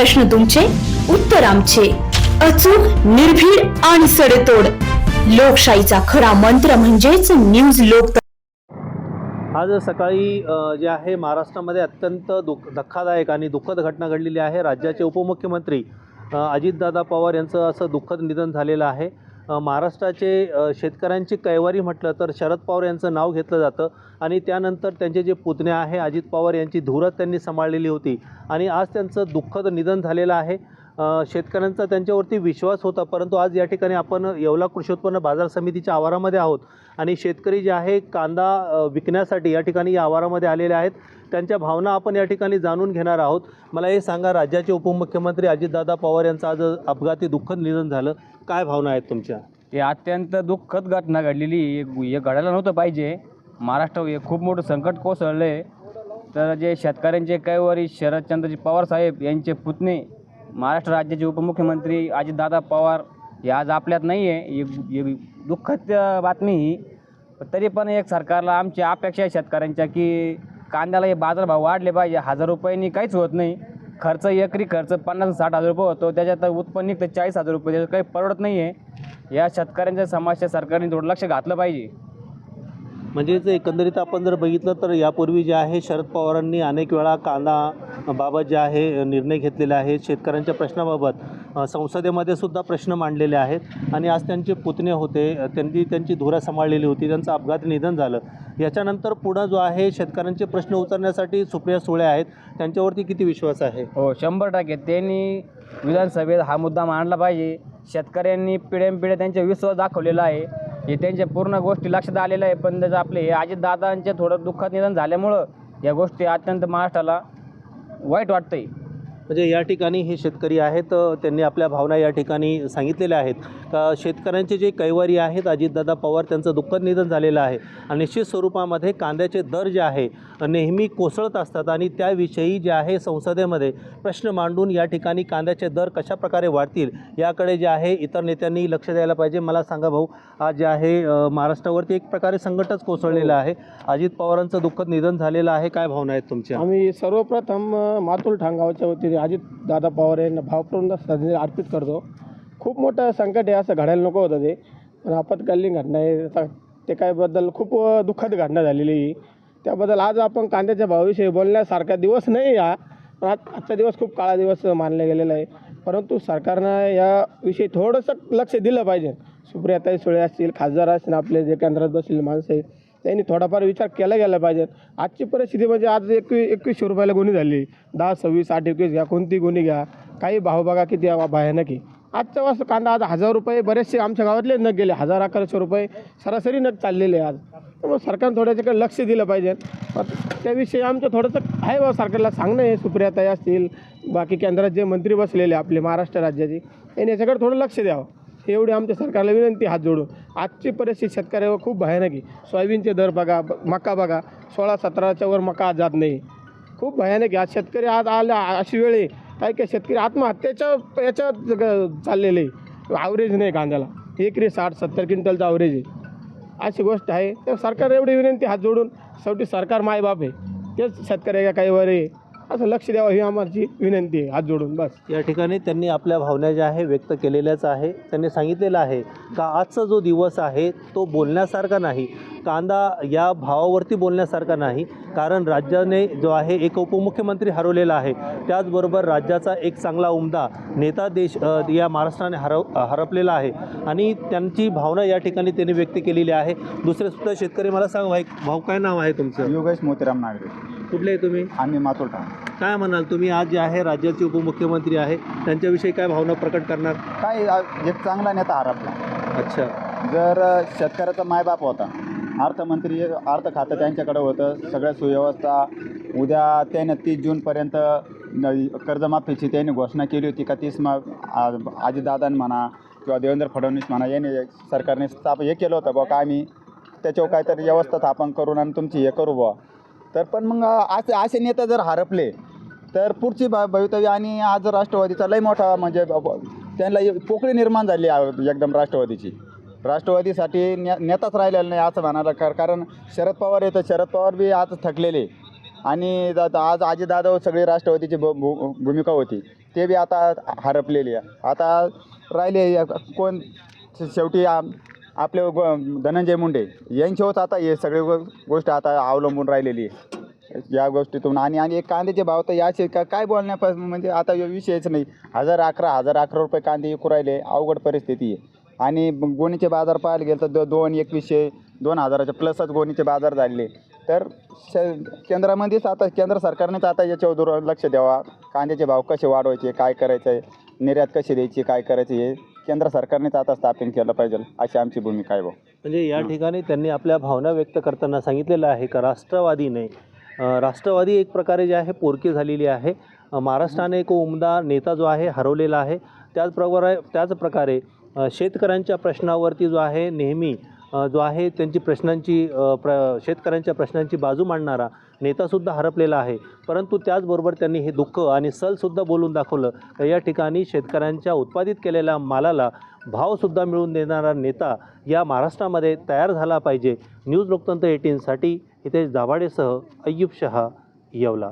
प्रश्न तुमचे उत्तर आमचे. अचूक निर्भीड आणि सडेतोड. लोकशाहीचा खरा मंत्र म्हणजेच न्यूज लोक आज सकाळी जे आहे महाराष्ट्रामध्ये अत्यंत दुःख धक्कादायक आणि दुःखद घटना घडलेली आहे. राज्याचे उपमुख्यमंत्री अजितदादा पवार यांचं असं दुःखद निधन झालेलं आहे. महाराष्ट्राचे शेतकऱ्यांची कैवारी म्हटलं तर शरद पवार यांचं नाव घेतलं जातं आणि त्यानंतर त्यांचे जे पुतणे आहे अजित पवार यांची धुरत त्यांनी सांभाळलेली होती आणि आज त्यांचं दुःखद निधन झालेलं आहे. शेतकऱ्यांचा त्यांच्यावरती विश्वास होता. परंतु आज या ठिकाणी आपण येवला कृषी उत्पन्न बाजार समितीच्या आवारामध्ये आहोत. आणि शेतकरी जे आहे कांदा विकण्यासाठी या ठिकाणी या आवारामध्ये आलेले आहेत. त्यांच्या भावना आपण या ठिकाणी जाणून घेणार आहोत. मला हे सांगा राज्याचे उपमुख्यमंत्री अजितदादा पवार यांचं आज अपघाती दुःखद निधन झालं. काय भावना आहेत तुमच्या? हे अत्यंत दुःखद घटना घडलेली हे हे घडायला नव्हतं पाहिजे. महाराष्ट्र हे खूप मोठं संकट कोसळलं आहे तर जे शेतकऱ्यांचे कैवारी शरदचंद्रजी पवार साहेब यांचे पुतणे महाराष्ट्र राज्याचे उपमुख्यमंत्री अजितदादा पवार हे आज आपल्यात नाही आहे ही दुःखद बातमी ही. तरी पण एक सरकारला आमची अपेक्षा आहे शेतकऱ्यांच्या की कांद्याला हे बाजारभाव वाढले पाहिजे. हजार रुपयांनी काहीच होत नाही. खर्च एकरी खर्च पन्नास साठ हजार रुपये होतो. त्याच्यात उत्पन्न निघतं चाळीस हजार रुपये. त्याच्यात काही परवडत नाही आहे या शेतकऱ्यांच्या समस्या सरकारने थोडं लक्ष घातलं पाहिजे. म्हणजेच एकंदरीत आपण जर बघितलं तर यापूर्वी जे आहे शरद पवारांनी अनेक वेळा कांदा बाबत जे आहे निर्णय घेतलेले आहेत. शेतकऱ्यांच्या प्रश्नाबाबत संसदेमध्ये सुद्धा प्रश्न मांडलेले आहेत. आणि आज त्यांचे पुतणे होते त्यांनी त्यांची धुरा सांभाळलेली होती त्यांचं अपघात निधन झालं. याच्यानंतर पुढं जो आहे शेतकऱ्यांचे प्रश्न उचलण्यासाठी सुप्रिया सुळे आहेत. त्यांच्यावरती किती विश्वास आहे? हो शंभर टक्के. त्यांनी विधानसभेत हा मुद्दा मांडला पाहिजे. शेतकऱ्यांनी पिढ्यानपिढ्या त्यांचा विश्वास दाखवलेला आहे. हे त्यांच्या पूर्ण गोष्टी लक्षात आलेल्या आहे. पण त्याचं आपले हे अजितदादांचे थोडं दुःखात निधन झाल्यामुळं या गोष्टी अत्यंत महाराष्ट्राला वाईट वाटतंय. म्हणजे या ठिकाणी हे शेतकरी आहेत त्यांनी आपल्या भावना या ठिकाणी सांगितलेल्या आहेत. का शेतकऱ्यांचे जे कैवारी आहेत अजितदादा पवार त्यांचं दुःखद निधन झालेलं आहे. आणि निश्चित स्वरूपामध्ये कांद्याचे दर जे आहे नेहमी कोसळत असतात आणि त्याविषयी जे आहे संसदेमध्ये प्रश्न मांडून या ठिकाणी कांद्याचे दर कशा प्रकारे वाढतील याकडे जे आहे इतर नेत्यांनी लक्ष द्यायला पाहिजे. मला सांगा भाऊ आज जे आहे महाराष्ट्रावरती एक प्रकारे संकटच कोसळलेलं आहे. अजित पवारांचं दुःखद निधन झालेलं आहे काय भावना आहेत तुमच्या? आम्ही सर्वप्रथम मातुल ठांगावच्या वतीने अजित दादा पवार यांना भावपूर्ण श्रद्धांजली अर्पित करतो. खूप मोठं संकट आहे असं घडायला नको होतं ते. पण आपत्कालीन घटना आहे आता ते काय बद्दल खूप दुःखद घटना झालेली आहे. त्याबद्दल आज आपण कांद्याच्या भावाविषयी बोलण्यासारखा दिवस नाही हा. पण आज आजचा दिवस खूप काळा दिवस मानला गेलेला आहे. परंतु सरकारनं याविषयी थोडंसं लक्ष दिलं पाहिजे. सुप्रियाताई सुळे असतील खासदार असतील आपले जे केंद्रात बसलेले माणसं आहेत त्यांनी थोडाफार विचार केला गेला पाहिजे. आजची परिस्थिती म्हणजे आज एकवीस एकवीसशे रुपयाला गुन्हे झाली. दहा सव्वीस आठ एकवीस घ्या कोणती गुन्हे घ्या. काही भाव बघा किती भयानक आहे. आजच्या वाजता कांदा आज हजार रुपये बरेचसे आमच्या गावातले नग गेले. हजार अकराशे रुपये सरासरी नग चाललेले आहे आज. त्यामुळे सरकारनं थोड्याच्याकडे लक्ष दिलं पाहिजे. त्याविषयी आमचं थोडंसं आहे बा सरकारला सांगणं आहे. सुप्रियाताई असतील बाकी केंद्रात जे मंत्री बसलेले आपले महाराष्ट्र राज्याचे यांनी याच्याकडे थोडं लक्ष द्यावं. एवढी आमच्या सरकारला विनंती हात जोडून. आजची परिस्थिती शेतकऱ्यावर खूप भयानक आहे. सोयाबीनचे दर बघा मका बघा सोळा सतराच्या वर मका आज जात नाही. खूप भयानक आहे. आज शेतकरी आज आला अशी वेळ आहे. काय काय शेतकरी आत्महत्येच्या याच्यात चाललेले आहे. ॲव्हरेज नाही कांद्याला. एकरी साठ सत्तर क्विंटलचा ॲव्हरेज आहे. अशी गोष्ट आहे. तर सरकार एवढी विनंती हात जोडून. शेवटी सरकार मायबाप आहे. तेच शेतकऱ्याच्या काही वर आहे. असं लक्ष द्यावं ही आमची विनंती आहे हात जोडून बस. या ठिकाणी त्यांनी आपल्या भावना ज्या आहे व्यक्त केलेल्याच आहे. त्यांनी सांगितलेलं आहे का आजचा जो दिवस आहे तो बोलण्यासारखा नाही. कांदा या भावावरती बोलण्यासारखा नाही. कारण राज्याने जो आहे एक उपमुख्यमंत्री हरवलेला आहे. त्याचबरोबर राज्याचा एक चांगला उमदा नेता देश या महाराष्ट्राने हरव हरपलेला आहे. आणि त्यांची भावना या ठिकाणी त्यांनी व्यक्त केलेली आहे. दुसरे सुद्धा शेतकरी मला सांग भाई भाऊ काय नाव आहे तुमचं? योगेश मोतीराम नागरे. कुठले आहे तुम्ही? आम्ही मातोटा काय म्हणाल तुम्ही? आज जे आहे राज्याचे उपमुख्यमंत्री आहे. त्यांच्याविषयी काय भावना प्रकट करणार? काय एक चांगला नेता हरपला. अच्छा. जर शेतकऱ्याचा मायबाप होता अर्थमंत्री अर्थ खातं त्यांच्याकडं होतं. सगळ्या सुव्यवस्था उद्या त्यानं तीस जूनपर्यंत कर्जमाफीची त्यांनी घोषणा केली होती का तीस मा आ- म्हणा किंवा देवेंद्र फडणवीस म्हणा यांनी सरकारने स्थाप हे केलं होतं बुवा का आम्ही त्याच्यावर काहीतरी व्यवस्था स्थापन करून आणि तुमची हे करू बुवा. तर पण मग असे असे नेते जर हरपले तर पुढची भ भवितव्य आणि आज राष्ट्रवादीचा लय मोठा म्हणजे त्यांना पोकळी निर्माण झाली आहे एकदम राष्ट्रवादीची. राष्ट्रवादीसाठी ने नेताच राहिलेला नाही असं म्हणायला कार कारण शरद पवार येतं शरद पवार बी आज थकलेले. आणि आज अजितदादा सगळी राष्ट्रवादीची भू- भू- भूमिका होती. ते बी आता हरपलेली आहे. आता राहिले कोण? शेवटी आपले धनंजय मुंडे. यांच्यावरच आता हे सगळे गो गोष्ट आता अवलंबून राहिलेली आहे. या गोष्टीतून. आणि आणि एक कांद्याचे भाव तर याचे का काय बोलण्यापासून? म्हणजे आता विषयच नाही. हजार अकरा हजार अकरा रुपये कांदे विकू राहिले. अवघड परिस्थिती आहे. आणि गोणीचे बाजार पाहायला गेलं तर दो दोन एकवीसशे दोन हजाराच्या प्लसच गोणीचे बाजार झाले. तर श केंद्रामध्येच आता केंद्र सरकारनेच आता याच्यावर दूर लक्ष द्यावा. कांद्याचे भाव कसे वाढवायचे काय करायचं आहे निर्यात कशी द्यायची काय करायचं हे केंद्र सरकारनेच आता स्थापन केलं पाहिजे अशी आमची भूमिका आहे भाऊ. म्हणजे या ठिकाणी त्यांनी आपल्या भावना व्यक्त करताना सांगितलेलं आहे का राष्ट्रवादीने राष्ट्रवादी एक प्रकारे जे आहे पोरकी झालेली आहे. महाराष्ट्राने एक उमदा नेता जो आहे हरवलेला आहे. त्याचप्रकारे त्याच प्रकारे शेतकऱ्यांच्या प्रश्नावरती जो आहे नेहमी जो आहे त्यांची प्रश्नांची प्र शेतकऱ्यांच्या प्रश्नांची बाजू मांडणारा नेतासुद्धा हरपलेला आहे. परंतु त्याचबरोबर त्यांनी हे दुःख आणि सलसुद्धा बोलून दाखवलं. या ठिकाणी शेतकऱ्यांच्या उत्पादित केलेल्या मालाला भावसुद्धा मिळवून देणारा नेता या महाराष्ट्रामध्ये तयार झाला पाहिजे. न्यूज लोकतंत्र एटीनसाठी हितेश दाभाडेसह अय्यूब शहा येवला.